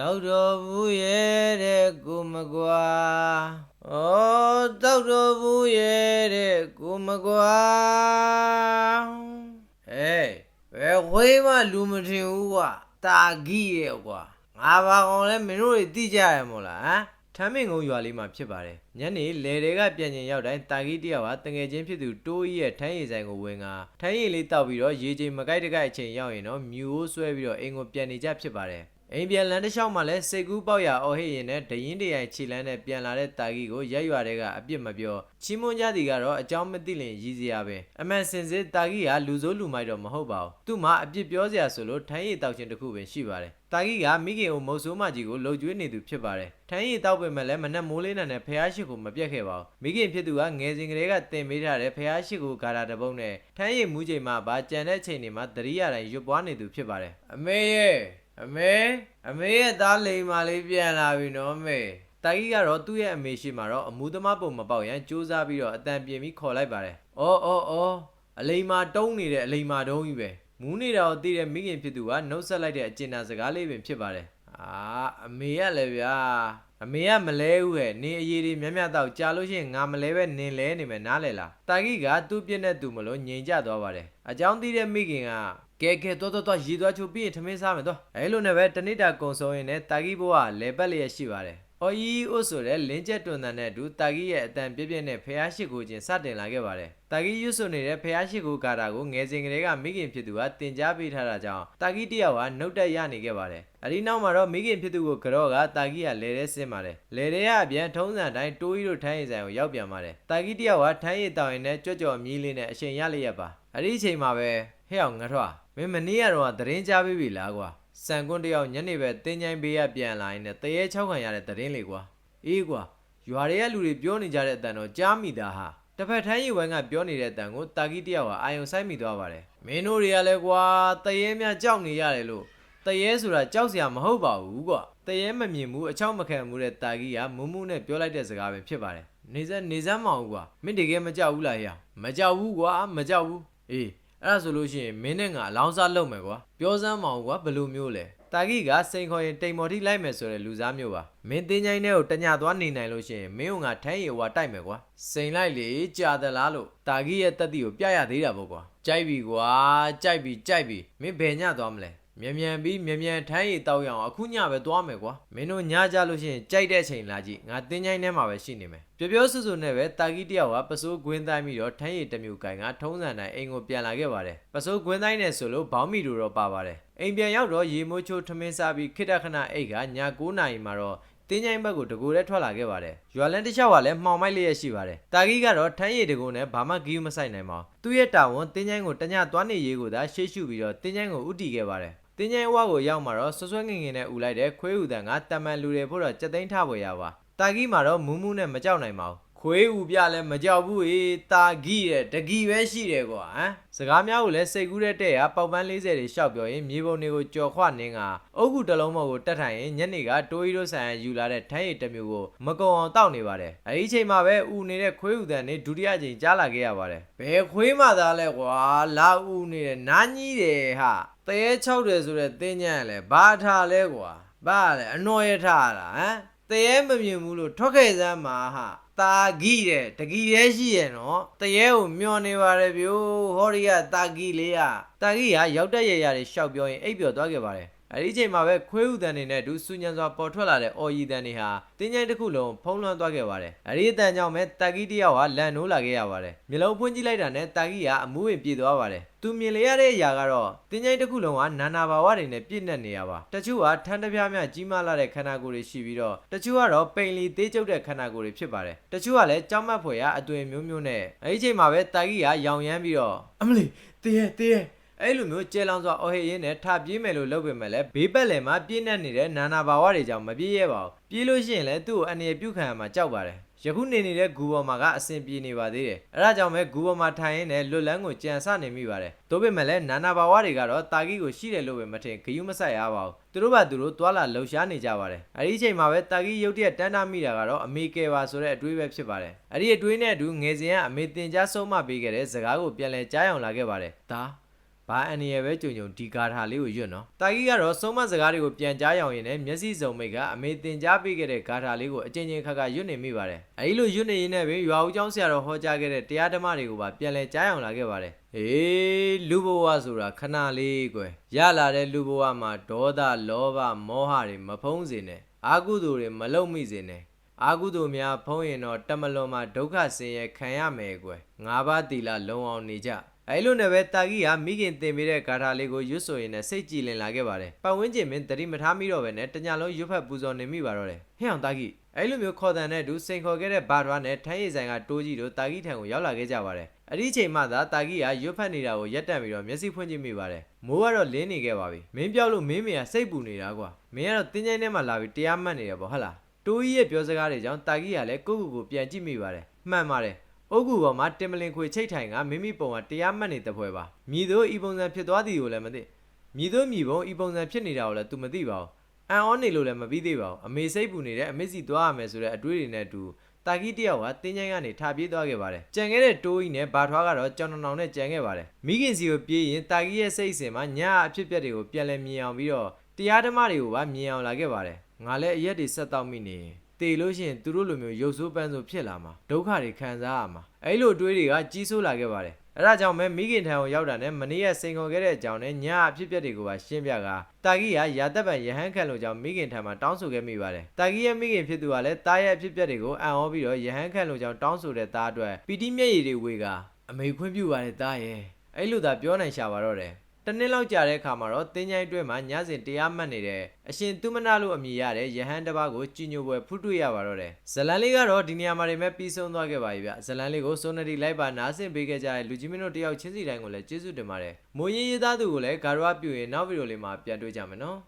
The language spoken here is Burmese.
တောက်တော်ဘူးရဲ့တဲ့ကိုမကွာဩတောက်တော်ဘူးရဲ့တဲ့ကိုမကွာဟေးဘယ်ခွေးမှလူမထင်ဘူးကွာတာဂီရဲ့ကွာငါဘာကောင်လဲမင်းတို့တွေသိကြရမို့လားဟမ်ထမ်းမင်ကုန်းရွာလေးမှာဖြစ်ပါတယ်ညနေလေတွေကပြန်ကျင်ရောက်တိုင်းတာဂီတယောက်ဟာတငယ်ချင်းဖြစ်သူတိုးကြီးရဲ့ထမ်းရည်ဆိုင်ကိုဝင်ကထမ်းရည်လေးတောက်ပြီးတော့ရေချိန်မကိုက်တကိုက်အချိန်ရောက်ရင်တော့မြူအိုးဆွဲပြီးတော့အိမ်ကိုပြန်နေကြဖြစ်ပါတယ် အိမ်ပြန်လမ်းတစ်လျှောက်မှာလဲစိတ်ကူးပေါက်ရအော်ဟစ်ရင်နဲ့ဒရင်တရိုင်ခြေလန်းနဲ့ပြန်လာတဲ့တာဂီကိုရက်ရွာတဲ့ကအပြစ်မပြောချီးမွမ်းကြသည်ကတော့အကြောင်းမသိလင်ရည်စရာပဲအမှန်စင်စစ်တာဂီကလူစိုးလူမိုက်တော့မဟုတ်ပါဘူးသူ့မှာအပြစ်ပြောစရာဆိုလို့ထမ်းရည်တောက်ခြင်းတစ်ခုပဲရှိပါတယ်တာဂီကမိခင်ကိုမုတ်ဆိုးမကြီးကိုလှုပ်ကြွေးနေသူဖြစ်ပါတယ်ထမ်းရည်တောက်ပေမဲ့လည်းမနဲ့မိုးလေးနဲ့ဖះရှိကိုမပြတ်ခဲ့ပါဘူးမိခင်ဖြစ်သူကငယ်စဉ်ကလေးကတင်ပေးထားတဲ့ဖះရှိကိုဂါရာတစ်ပုတ်နဲ့ထမ်းရည်မူးချိန်မှာဗာကြံတဲ့ချိန်တွေမှာတရိယာတိုင်းရွတ်ပွားနေသူဖြစ်ပါတယ်အမေရဲ့ အမေအမေရဲ့သားလိမ်မာလေးပြန်လာပြီနော်အမေတာကြီးကတော့သူ့ရဲ့အမေရှိမှတော့အမှုသမားပုံမပေါက်ရန်စူးစမ်းပြီးတော့အတန်ပြင်ပြီးခေါ်လိုက်ပါတယ်။အော်အော်အော်အလိမ်မာတုံးနေတဲ့အလိမ်မာတုံးကြီးပဲ။မူးနေတာကိုသိတဲ့မိခင်ဖြစ်သူကနှုတ်ဆက်လိုက်တဲ့အကျဉ်းသာစကားလေးပင်ဖြစ်ပါတယ်။အာအမေကလည်းဗျာအမေကမလဲဘူးဟဲ့နင်းအရေးတွေမြတ်မြတ်တော့ကြာလို့ရှိရင်ငါမလဲပဲနင်းလဲနေမယ်နားလဲလားတာကြီးကသူ့ပြစ်နဲ့သူမလို့ငြိမ်ကြသွားပါတယ်အကြောင်းသိတဲ့မိခင်က ကဲကဲတော်တော်တော်ရေသွားချိုးပြီးရင်ထမင်းစားမယ်တော့အဲလိုနဲ့ပဲတနေ့တာကုံဆုံးရင်လည်းတာကြီးဘိုးကလဲပတ်လျက်ရှိပါတယ်အော်ဤအိုဆိုတဲ့လင်းကျက်တွန်တန်နဲ့အတူတာကြီးရဲ့အတန်ပြည့်ပြည့်နဲ့ဖះရှိကိုချင်းစတင်လာခဲ့ပါတယ်။တာကြီးရွတ်ဆိုနေတဲ့ဖះရှိကိုကာတာကိုငယ်စဉ်ကလေးကမိခင်ဖြစ်သူကတင် जा ပေးထားတာကြောင့်တာကြီးတယောက်ကနှုတ်တက်ရနေခဲ့ပါတယ်။အဒီနောက်မှာတော့မိခင်ဖြစ်သူကိုကြော့ကတာကြီးကလဲတဲ့ဆင်းပါတယ်။လဲတဲ့ကအပြန်ထုံးစံတိုင်းတိုးကြီးတို့ထိုင်းရည်ဆိုင်ကိုရောက်ပြန်ပါတယ်။တာကြီးတယောက်ကထိုင်းရည်တောင်ရင်နဲ့ကြွကြော်မြည်လေးနဲ့အချိန်ရလျက်ပါ။ အဲ့ဒီအချိန်မှာပဲဟဲ့အောင်ငါထွားမင်းမနေ့ကတော့သတင်းကြားပြီးပြီလားကွာ။စံကွန်းတယောက်ညနေပဲတင်းချိုင်းပေးရပြန်လာရင်လည်းတရေ6ခံရတဲ့သတင်းလေးကွာအေးကွာရွာတွေကလူတွေပြောနေကြတဲ့အတန်တော့ကြားမိတာဟာတစ်ဖက်ထမ်းရီဝိုင်းကပြောနေတဲ့အတန်ကိုတာဂီတယောက်ဟာအာယုံဆိုင်မိသွားပါတယ်မင်းတို့တွေကလည်းကွာတရေမြကြောက်နေရတယ်လို့တရေဆိုတာကြောက်စရာမဟုတ်ပါဘူးကွာတရေမမြင်ဘူးအချောက်မခံဘူးတဲ့တာဂီကမုံမှုနဲ့ပြောလိုက်တဲ့စကားပဲဖြစ်ပါတယ်နေစက်နေစမ်းမအောင်ကွာမင်းတကယ်မကြောက်ဘူးလားဟဲ့မကြောက်ဘူးကွာမကြောက်ဘူး အေးအဲ့ဒါဆိုလို့ရှိရင်မင်းနဲ့ငါအလောင်းစားလုပ်မယ်ကွာပြောစမ်းမအောင်ကွာဘယ်လိုမျိုးလဲတာဂီကစိန်ခေါ်ရင်တိမ်မော်ထိလိုက်မယ်ဆိုတဲ့လူစားမျိုးပါမင်းတင်းချိုင်းထဲကိုတညသွားနေနိုင်လို့ရှိရင်မင်းကငါထမ်းရီဝါတိုက်မယ်ကွာစိန်လိုက်လေကြာသလားလို့တာဂီရဲ့တက်တီကိုပြရသေးတာပေါ့ကွာကြိုက်ပြီကွာကြိုက်ပြီကြိုက်ပြီမင်းဘယ်ညသွားမလဲ မြန်မြန်ပြီးမြန်မြန်ထမ်းရည်တောက်ရအောင်အခုညပဲသွားမယ်ကွာမင်းတို့ညကြလို့ရှိရင်ကြိုက်တဲ့အချိန်လာကြည့်ငါတင်းချိုင်းထဲမှာပဲရှိနေမယ်ပြောပြောဆူဆူနဲ့ပဲတာဂီတယောက်ကပစိုးကွင်းတိုင်းပြီးတော့ထမ်းရည်တစ်မျိုးကင်ကထုံးစံတိုင်းအိမ်ကိုပြန်လာခဲ့ပါတယ်ပစိုးကွင်းတိုင်းနဲ့ဆိုလို့ဘောင်းမီတို့တော့ပါပါတယ်အိမ်ပြန်ရောက်တော့ရေမိုးချိုးထမင်းစားပြီးခိတခဏအိတ်ကည9နာရီမှာတော့တင်းချိုင်းဘက်ကိုတကူနဲ့ထွက်လာခဲ့ပါတယ်။ရွာလန်းတစ်လျှောက်ကလည်းမှောင်မိုက်လျက်ရှိပါတယ်။တာဂီကတော့ထမ်းရည်တကူနဲ့ဘာမှဂီးမဆိုင်နိုင်ပါဘူး။သူ့ရဲ့တာဝန်တင်းချိုင်းကိုတညသွားနေရေးကိုသာရှေ့ရှုပြီးတော့တင်းချိုင်းကိုဥတီခဲ့ပါတယ်။ တင်းချိုင်းအဝကိုရောက်မှာတော့ဆွဆွဲငင်ငင်နဲ့ဥလိုက်တဲ့ခွေးဥတန်ကတမန်လူတွေဖို့တော့စက်သိန်းထပေါ်ရပါ။တာဂီမှာတော့မူးမူးနဲ့မကြောက်နိုင်ပါဘူး။ ခွေးဥပြလည်းမကြောက်ဘူးအေးတာဂီရဲ့တဂီပဲရှိတယ်ကွာဟမ်စကားများကိုလည်းစိတ်ကူးတဲ့တဲ့ရပေါက်ပန်း40တွေရှောက်ပြောရင်မြေပုံတွေကိုကြော်ခွနင်းကအုတ်ကူတစ်လုံးမော်ကိုတက်ထိုင်ရင်ညနေကတိုးရီတို့ဆိုင်ယူလာတဲ့ထမ်းရည်တစ်မျိုးကိုမကုံအောင်တောက်နေပါတယ်အဲဒီချိန်မှာပဲဥနေတဲ့ခွေးဥတန်နေဒုတိယချိန်ကြားလာခဲ့ရပါတယ်ဘယ်ခွေးမှသာလဲကွာလာဥနေတဲ့နားကြီးတယ်ဟာတရေ6တယ်ဆိုတဲ့တင်းညံ့လဲဘာထားလဲကွာဘာလဲအနော်ရထားလားဟမ်တရေမမြင်ဘူးလို့ထွက်ခဲ့စမ်းမှာဟာ တာဂီတဲ့တဂီရဲရှိရဲ့နော်တရေကိုမျောနေပါတယ်ဗျို့ဟောဒီကတာဂီလေးကတာဂီကရောက်တဲ့ရရတွေရှောက်ပြောရင်အိပ်ပျော်သွားခဲ့ပါတယ် အဲ့ဒီချိန်မှာပဲခွေးဥတန်တွေနဲ့ဒူဆူညံစွာပေါ်ထွက်လာတဲ့အော်ရီတန်တွေဟာတင်းကျိုင်းတစ်ခုလုံးဖုံးလွှမ်းသွားခဲ့ပါတယ်အဲ့ဒီအတန်ကြောင့်ပဲတာဂီတယောက်ဟာလန်နိုးလာခဲ့ရပါတယ်မျိုးလုံးဖွင့်ကြည့်လိုက်တာနဲ့တာဂီကအမူးဝင်ပြေသွားပါတယ်သူမြင်လေရတဲ့အရာကတော့တင်းကျိုင်းတစ်ခုလုံးကနာနာဘာဝတွေနဲ့ပြည့်နေနေရပါတချို့ကထန်းတပြားများကြီးမားလာတဲ့ခန္ဓာကိုယ်တွေရှိပြီးတော့တချို့ကတော့ပိန်လီသေးကျုပ်တဲ့ခန္ဓာကိုယ်တွေဖြစ်ပါတယ်တချို့ကလည်းကြောက်မက်ဖွယ်ရအသွင်မျိုးမျိုးနဲ့အဲ့ဒီချိန်မှာပဲတာဂီကရောင်ရမ်းပြီးတော့အမလီတရေတရေ အဲ့လိုမျိုးကျဲလောင်စွာအော်ဟစ်ရင်းနဲ့ထပြေးမယ်လို့လုပ်ပေမဲ့လည်းဘေးပတ်လည်မှာပြင်းနေနေတဲ့နာနာဘာဝတွေကြောင့်မပြေးရပါဘူးပြေးလို့ရှိရင်လည်းသူ့ကိုအနေပြုတ်ခံရမှာကြောက်ပါတယ်ယခုနေနေတဲ့ဂူပေါ်မှာကအဆင်ပြေနေပါသေးတယ်အဲဒါကြောင့်ပဲဂူပေါ်မှာထိုင်ရင်းနဲ့လွတ်လန်းကိုကြံဆနေမိပါတယ်တို့ပေမဲ့လည်းနာနာဘာဝတွေကတော့တာဂီကိုရှိတယ်လို့ပဲမထင်ဂယုမဆိုင်ရပါဘူးသူတို့ဘာသူတို့သွာလာလှုပ်ရှားနေကြပါတယ်အဲဒီအချိန်မှာပဲတာဂီရုတ်တရက်တန်းတာမိတာကတော့အမေကယ်ပါဆိုတဲ့အတွေးပဲဖြစ်ပါတယ်အဲဒီအတွေးနဲ့အတူငယ်စဉ်ကအမေတင်ကြားဆုံးမပေးခဲ့တဲ့စကားကိုပြန်လဲကြားအောင်လာခဲ့ပါတယ်ဒါ ဘာအန်နီရယ်ပဲကြုံကြုံဒီကာထာလေးကိုရွတ်နော်တာကြီးကတော့ဆုံးမစကားတွေကိုပြန်ကြားရောင်ရင်လည်းမျက်စိစုံမိတ်ကအမေတင်ကြားပေးခဲ့တဲ့ကာထာလေးကိုအချင်းချင်းခါခါရွတ်နေမိပါတယ်အဲဒီလိုရွတ်နေရင်းနဲ့ပဲရွာဦးကျောင်းဆရာတော်ဟောကြားခဲ့တဲ့တရားဓမ္မတွေကိုပါပြန်လဲကြားရောင်လာခဲ့ပါတယ်ဟေးလူဘဝဆိုတာခဏလေးကွယ်ရလာတဲ့လူဘဝမှာဒေါသလောဘမောဟတွေမဖုံးစေနဲ့အာကုသိုလ်တွေမလုံမိစေနဲ့အာကုသိုလ်များဖုံးရင်တော့တမလွန်မှာဒုက္ခဆင်းရဲခံရမယ်ကွယ်ငါးပါးတီလာလုံအောင်နေကြ အဲလိုနဲ့ပဲတာကြီးကမိခင်တင်ပေးတဲ့ဂါထာလေးကိုရွတ်ဆိုရင်လည်းစိတ်ကြည်လင်လာခဲ့ပါတယ်ပတ်ဝန်းကျင်မင်းတတိမထားမိတော့ပဲနဲ့တညာလုံးရွတ်ဖက်ပူဇော်နေမိပါတော့တယ်ဟဲ့အောင်တာကြီးအဲလိုမျိုးခေါ်တဲ့နဲ့တူစိန်ခေါ်ခဲ့တဲ့ဘာထွားနဲ့ထိုင်းရည်ဆိုင်ကတိုးကြီးတို့တာကြီးထံကိုရောက်လာခဲ့ကြပါတယ်အဲ့ဒီချိန်မှသာတာကြီးကရွတ်ဖက်နေတာကိုရက်တက်ပြီးတော့မျက်စိဖွင့်ကြည့်မိပါတယ်မိုးကတော့လင်းနေခဲ့ပါပြီမင်းပြောက်လို့မင်းမေကစိတ်ပူနေတာကွာမင်းကတော့တင်းကျိုင်းထဲမှာလာပြီးတရားမှတ်နေရပေါ့ဟုတ်လားတိုးကြီးရဲ့ပြောစကားတွေကြောင့်တာကြီးကလည်းကိုကူကိုပြန်ကြည့်မိပါတယ်မှန်ပါတယ် အုတ်ကူပေါ်မှာတင်မလင်ခွေချိတ်ထိုင်ကမိမိပုံကတရားမှတ်နေတဲ့ဖွဲပါမြည်တို့ဤပုံစံဖြစ်သွားသည်ကိုလည်းမသိမြည်တို့မြည်ပုံဤပုံစံဖြစ်နေတာကိုလည်း तू မသိပါဘူးအန်အောနေလို့လည်းမပြီးသေးပါဘူးအမေစိတ်ပူနေတဲ့အမေစီသွားရမယ်ဆိုတဲ့အတွေးတွေနဲ့အတူတာကြီးတယောက်ကတင်းချိုင်းကနေထားပြေးသွားခဲ့ပါတယ်ကြံခဲ့တဲ့တိုးကြီးနဲ့ဘာထွားကတော့ကြောင်တောင်တောင်နဲ့ကြံခဲ့ပါတယ်မိခင်စီကိုပြေးရင်တာကြီးရဲ့စိတ်အစဉ်မှာညအဖြစ်အပျက်တွေကိုပြန်လည်မြင်အောင်ပြီးတော့တရားဓမ္မတွေကိုပါမြင်အောင်လာခဲ့ပါတယ်ငါလည်းအရက်တွေဆက်တောက်မိနေရင် တေလို့ရှိရင်သူတို့လိုမျိုးရုပ်ဆိုးပန်းဆိုးဖြစ်လာမှာဒုက္ခတွေခံစားရမှာအဲ့လိုအတွေးတွေကကြီးဆိုးလာခဲ့ပါတယ်အဲ့ဒါကြောင့်ပဲမိခင်ထံကိုရောက်တာနဲ့မနေ့ကစိန်ခေါ်ခဲ့တဲ့အကြောင်းနဲ့ညအဖြစ်အပျက်တွေကိုပါရှင်းပြကတာကြီးကရာသက်ပံရဟန်းခံလို့ကြောင့်မိခင်ထံမှာတောင်းဆိုခဲ့မိပါတယ်တာကြီးရဲ့မိခင်ဖြစ်သူကလည်းတားရဲ့အဖြစ်အပျက်တွေကိုအံ့ဩပြီးတော့ရဟန်းခံလို့ကြောင့်တောင်းဆိုတဲ့သားအတွက်ပီတိမျက်ရည်တွေဝေကအမေခွင့်ပြုပါတယ်တားရဲ့အဲ့လိုသာပြောနိုင်ရှာပါတော့တယ် တနည်းလောက်ကြာတဲ့အခါမှာတော့တင်းချိုင်းတွဲမှာညစဉ်တရားမှတ်နေတဲ့အရှင်သူမနာလို့အမည်ရတဲ့ယဟန်တစ်ပါးကိုကြည်ညိုပွဲဖုတွေ့ရပါတော့တယ်ဇလန်လေးကတော့ဒီနေရာမှာနေမဲ့ပြီးဆုံးသွားခဲ့ပါပြီဗျဇလန်လေးကိုစိုးနတီလိုက်ပါနားဆင်ပေးခဲ့ကြတဲ့လူကြီးမင်းတို့တယောက်ချင်းစီတိုင်းကိုလည်းကျေးဇူးတင်ပါတယ်မိုးရင်းရေးသားသူကိုလည်းဂါရဝပြုရင်နောက်ဗီဒီယိုလေးမှာပြန်တွေ့ကြမယ်နော်